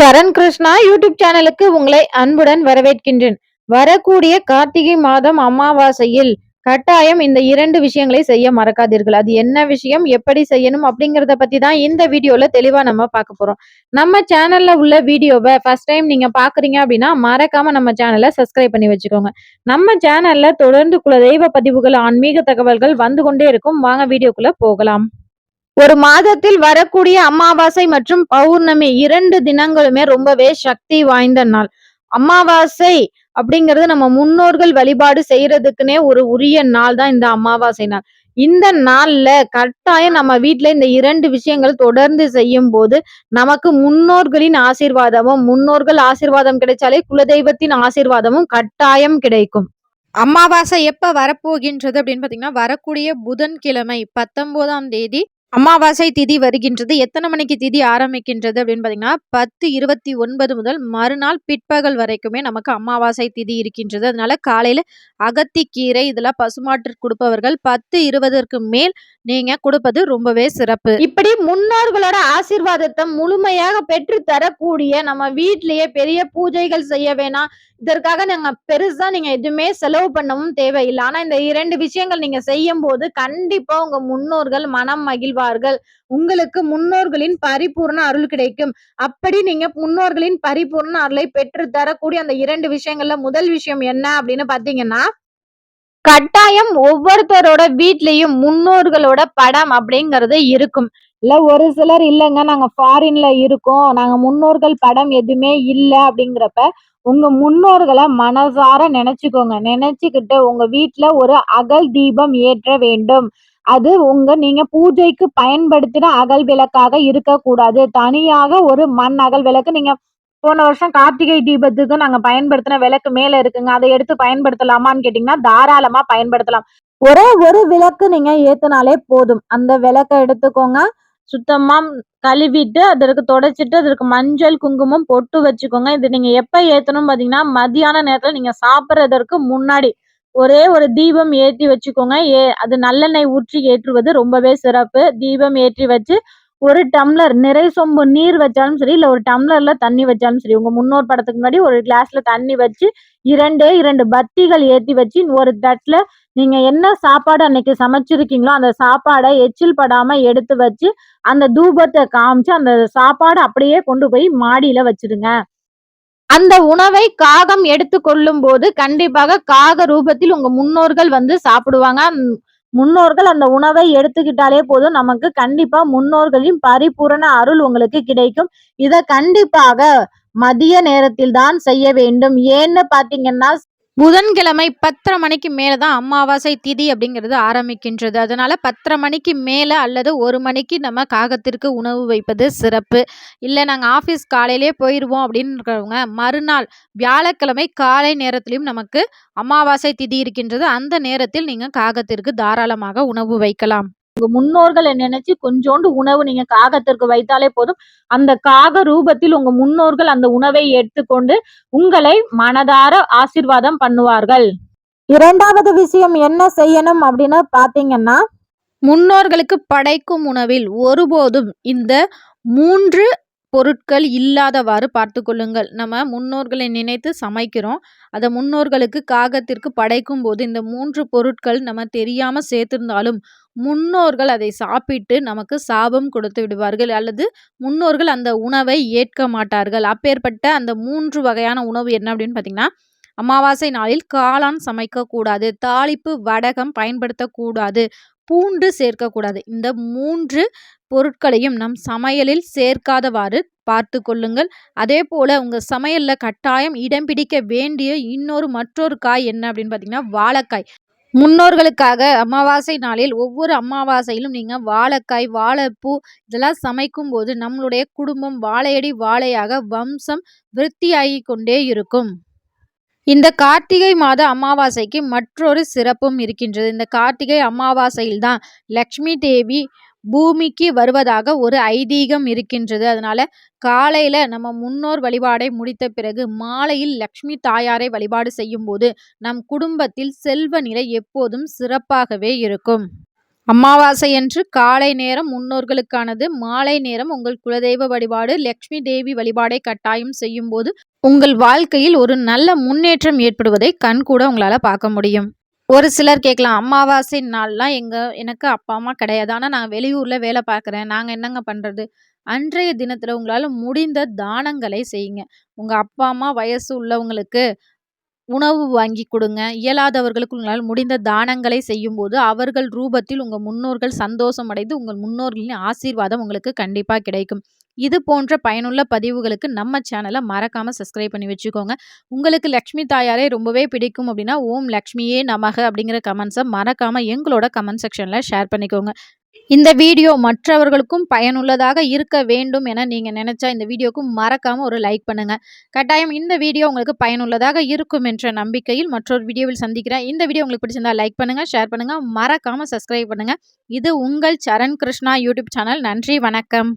சரண் Krishna YouTube சேனலுக்கு உங்களை அன்புடன் வரவேற்கின்றேன். வரக்கூடிய கார்த்திகை மாதம் அமாவாசையில் கட்டாயம் இந்த இரண்டு விஷயங்களை செய்ய மறக்காதீர்கள். அது என்ன விஷயம் எப்படி செய்யணும் அப்படிங்கிறத பத்தி தான் இந்த வீடியோல தெளிவா நம்ம பார்க்க போறோம். நம்ம சேனல்ல உள்ள வீடியோவை ஃபர்ஸ்ட் டைம் நீங்க பாக்குறீங்க அப்படின்னா மறக்காம நம்ம சேனலை சப்ஸ்கிரைப் பண்ணி வச்சுக்கோங்க. நம்ம சேனல்ல தொடர்ந்து குலதெய்வ பதிவுகள் ஆன்மீக தகவல்கள் வந்து கொண்டே இருக்கும். வாங்க வீடியோக்குள்ள போகலாம். ஒரு மாதத்தில் வரக்கூடிய அமாவாசை மற்றும் பௌர்ணமி இரண்டு தினங்களுமே ரொம்பவே சக்தி வாய்ந்த நாள். அமாவாசை அப்படிங்கிறது நம்ம முன்னோர்கள் வழிபாடு செய்யறதுக்குன்னே ஒரு உரிய நாள் தான் இந்த அமாவாசை நாள். இந்த நாள்ல கட்டாயம் நம்ம வீட்டுல இந்த இரண்டு விஷயங்கள் தொடர்ந்து செய்யும் போது நமக்கு முன்னோர்களின் ஆசீர்வாதமும் முன்னோர்கள் ஆசீர்வாதம் கிடைச்சாலே குலதெய்வத்தின் ஆசீர்வாதமும் கட்டாயம் கிடைக்கும். அமாவாசை எப்ப வரப்போகின்றது அப்படின்னு பாத்தீங்கன்னா வரக்கூடிய புதன்கிழமை பத்தொன்பதாம் தேதி அமாவாசை திதி வருகின்றது. எத்தனை மணிக்கு திதி ஆரம்பிக்கின்றது அப்படின்னு பார்த்தீங்கன்னா பத்து இருபத்தி ஒன்பது முதல் மறுநாள் பிற்பகல் வரைக்குமே நமக்கு அமாவாசை திதி இருக்கின்றது. அதனால காலையில் அகத்திக்கீரை இதெல்லாம் பசுமாட்டிற்கு கொடுப்பவர்கள் பத்து இருபதற்கு மேல் நீங்க கொடுப்பது ரொம்பவே சிறப்பு. இப்படி முன்னோர்களோட ஆசீர்வாதத்தை முழுமையாக பெற்று தரக்கூடிய நம்ம வீட்டிலேயே பெரிய பூஜைகள் செய்ய வேணாம். இதற்காக நாங்க பெருசா நீங்க எதுவுமே செலவு பண்ணவும் தேவையில்லை. ஆனா இந்த இரண்டு விஷயங்கள் நீங்க செய்யும் போது கண்டிப்பா உங்க முன்னோர்கள் மனம் மகிழ்வு செல்வார்கள். உங்களுக்கு முன்னோர்களின் பரிபூர்ண அருள் கிடைக்கும். அப்படி நீங்க முன்னோர்களின் பரிபூர்ண அருளை பெற்று தரக்கூடிய அந்த இரண்டு விஷயங்கள்ல முதல் விஷயம் என்ன அப்படின்னு பாத்தீங்கன்னா கட்டாயம் ஒவ்வொருத்தரோட வீட்லயும் முன்னோர்களோட படம் அப்படிங்கறது இருக்கும். இல்ல ஒரு சிலர் இல்லைங்க நாங்க ஃபாரின்ல இருக்கோம். நாங்க முன்னோர்கள் படம் எதுவுமே இல்ல அப்படிங்கிறப்ப உங்க முன்னோர்களை மனசார நினைச்சுக்கோங்க. நினைச்சுக்கிட்டு உங்க வீட்டுல ஒரு அகல் தீபம் ஏற்ற வேண்டும். அது உங்க நீங்க பூஜைக்கு பயன்படுத்தின அகல் விளக்காக இருக்கக்கூடாது. தனியாக ஒரு மண் அகல் விளக்கு நீங்க போன வருஷம் கார்த்திகை தீபத்துக்கு நாங்க பயன்படுத்தின விளக்கு மேல இருக்குங்க. அதை எடுத்து பயன்படுத்தலாமான்னு கேட்டீங்கன்னா தாராளமா பயன்படுத்தலாம். ஒரே ஒரு விளக்கு நீங்க ஏத்தினாலே போதும். அந்த விளக்கை எடுத்துக்கோங்க. சுத்தமா கழுவிட்டு அதற்கு தொடச்சிட்டு அதற்கு மஞ்சள் குங்குமம் பொட்டு வச்சுக்கோங்க. இது நீங்க எப்ப ஏத்தணும் பாத்தீங்கன்னா மதியான நேரத்துல நீங்க சாப்பிடுறதற்கு முன்னாடி ஒரே ஒரு தீபம் ஏற்றி வச்சுக்கோங்க. ஏ அது நல்லெண்ணெய் ஊற்றி ஏற்றுவது ரொம்பவே சிறப்பு. தீபம் ஏற்றி வச்சு ஒரு டம்ளர் நிறை சொம்பு நீர் வச்சாலும் சரி இல்லை ஒரு டம்ளரில் தண்ணி வச்சாலும் சரி உங்கள் முன்னோர் படத்துக்கு முன்னாடி ஒரு கிளாஸில் தண்ணி வச்சு இரண்டே இரண்டு பத்திகள் ஏற்றி வச்சு ஒரு தட்டில் நீங்கள் என்ன சாப்பாடு அன்னைக்கு சமைச்சிருக்கீங்களோ அந்த சாப்பாடை எச்சில் படாமல் எடுத்து வச்சு அந்த தூபத்தை காமிச்சு அந்த சாப்பாடு அப்படியே கொண்டு போய் மாடியில் வச்சிருங்க. அந்த உணவை காகம் எடுத்து கொள்ளும் போது கண்டிப்பாக காக ரூபத்தில் உங்க முன்னோர்கள் வந்து சாப்பிடுவாங்க. முன்னோர்கள் அந்த உணவை எடுத்துக்கிட்டாலே போதும். நமக்கு கண்டிப்பா முன்னோர்களின் பரிபூரண அருள் உங்களுக்கு கிடைக்கும். இத கண்டிப்பாக மதிய நேரத்தில் தான் செய்ய வேண்டும். ஏன்னு பாத்தீங்கன்னா புதன்கிழமை பத்தரை மணிக்கு மேலே தான் அமாவாசை திதி அப்படிங்கிறது ஆரம்பிக்கின்றது. அதனால் பத்தரை மணிக்கு மேலே அல்லது ஒரு மணிக்கு நம்ம காகத்திற்கு உணவு வைப்பது சிறப்பு. இல்லை நாங்கள் ஆஃபீஸ் காலையிலே போயிடுவோம் அப்படின்னு இருக்கிறவங்க மறுநாள் வியாழக்கிழமை காலை நேரத்திலையும் நமக்கு அமாவாசை திதி இருக்கின்றது. அந்த நேரத்தில் நீங்கள் காகத்திற்கு தாராளமாக உணவு வைக்கலாம். உங்க முன்னோர்களை நினைச்சு கொஞ்சோண்டு உணவு நீங்க காகத்திற்கு வைத்தாலே போதும். அந்த காக ரூபத்தில் உங்க முன்னோர்கள் அந்த உணவை எடுத்துக்கொண்டு உங்களை மனதார ஆசீர்வாதம் பண்ணுவார்கள். இரண்டாவது விஷயம் என்ன செய்யணும் அப்படின்னு பாத்தீங்கன்னா முன்னோர்களுக்கு படைக்கும் உணவில் ஒருபோதும் இந்த மூன்று பொருட்கள் இல்லாதவாறு பார்த்து கொள்ளுங்கள். நம்ம முன்னோர்களை நினைத்து சமைக்கிறோம். அதை முன்னோர்களுக்கு காகத்திற்கு படைக்கும் போது இந்த மூன்று பொருட்கள் நம்ம தெரியாமல் சேர்த்திருந்தாலும் முன்னோர்கள் அதை சாப்பிட்டு நமக்கு சாபம் கொடுத்து விடுவார்கள். அல்லது முன்னோர்கள் அந்த உணவை ஏற்க மாட்டார்கள். அப்பேற்பட்ட அந்த மூன்று வகையான உணவு என்ன அப்படின்னு பார்த்தீங்கன்னா அமாவாசை நாளில் காளான் சமைக்கக்கூடாது தாளிப்பு வடகம் பயன்படுத்தக்கூடாது பூண்டு சேர்க்கக்கூடாது. இந்த மூன்று பொருட்களையும் நம் சமையலில் சேர்க்காதவாறு பார்த்து கொள்ளுங்கள். அதே போல் உங்கள் சமையலில் கட்டாயம் இடம் பிடிக்க வேண்டிய இன்னொரு மற்றொரு காய் என்ன அப்படின்னு பார்த்தீங்கன்னா வாழைக்காய். முன்னோர்களுக்காக அமாவாசை நாளில் ஒவ்வொரு அமாவாசையிலும் நீங்கள் வாழைக்காய் வாழைப்பூ இதெல்லாம் சமைக்கும் போது நம்மளுடைய குடும்பம் வாழையடி வாழையாக வம்சம் விருத்தியாகி கொண்டே இருக்கும். இந்த கார்த்திகை மாத அமாவாசைக்கு மற்றொரு சிறப்பும் இருக்கின்றது. இந்த கார்த்திகை அமாவாசையில் தான் லக்ஷ்மி தேவி பூமிக்கு வருவதாக ஒரு ஐதீகம் இருக்கின்றது. அதனால காலையில நம்ம முன்னோர் வழிபாடை முடித்த பிறகு மாலையில் லக்ஷ்மி தாயாரை வழிபாடு செய்யும் போது நம் குடும்பத்தில் செல்வ நிலை எப்போதும் சிறப்பாகவே இருக்கும். அமாவாசை என்று காலை நேரம் முன்னோர்களுக்கானது மாலை நேரம் உங்கள் குலதெய்வ வழிபாடு லக்ஷ்மி தேவி வழிபாடை கட்டாயம் செய்யும்போது உங்கள் வாழ்க்கையில் ஒரு நல்ல முன்னேற்றம் ஏற்படுவதை கண்கூட உங்களால் பார்க்க முடியும். ஒரு சிலர் கேட்கலாம் அமாவாசை நாள்லாம் எங்க எனக்கு அப்பா அம்மா கிடையாது. ஆனால் நான் வெளியூர்ல வேலை பார்க்குறேன். நாங்கள் என்னங்க பண்ணுறது அன்றைய தினத்தில் உங்களால் முடிந்த தானங்களை செய்யுங்க. உங்கள் அப்பா அம்மா வயசு உள்ளவங்களுக்கு உணவு வாங்கி கொடுங்க. இயலாதவர்களுக்கு உங்களால் முடிந்த தானங்களை செய்யும்போது அவர்கள் ரூபத்தில் உங்கள் முன்னோர்கள் சந்தோஷம் அடைந்து உங்கள் முன்னோர்களின் ஆசீர்வாதம் உங்களுக்கு கண்டிப்பாக கிடைக்கும். இது போன்ற பயனுள்ள பதிவுகளுக்கு நம்ம சேனலை மறக்காமல் சப்ஸ்கிரைப் பண்ணி வச்சுக்கோங்க. உங்களுக்கு லக்ஷ்மி தாயாரே ரொம்பவே பிடிக்கும் அப்படின்னா ஓம் லக்ஷ்மியே நமக அப்படிங்கிற கமெண்ட்ஸை மறக்காமல் எங்களோட கமெண்ட் செக்ஷனில் ஷேர் பண்ணிக்கோங்க. இந்த வீடியோ மற்றவர்களுக்கும் பயனுள்ளதாக இருக்க வேண்டும் என நீங்கள் நினச்சா இந்த வீடியோக்கு மறக்காமல் ஒரு லைக் பண்ணுங்கள் கட்டாயம் இந்த வீடியோ உங்களுக்கு பயனுள்ளதாக இருக்கும் என்ற நம்பிக்கையில் மற்றொரு வீடியோவில் சந்திக்கிறேன். இந்த வீடியோ உங்களுக்கு பிடிச்சிருந்தா லைக் பண்ணுங்கள் ஷேர் பண்ணுங்கள் மறக்காமல் சப்ஸ்கிரைப் பண்ணுங்கள் இது உங்கள் சரண் கிருஷ்ணா யூடியூப் சேனல் நன்றி வணக்கம்.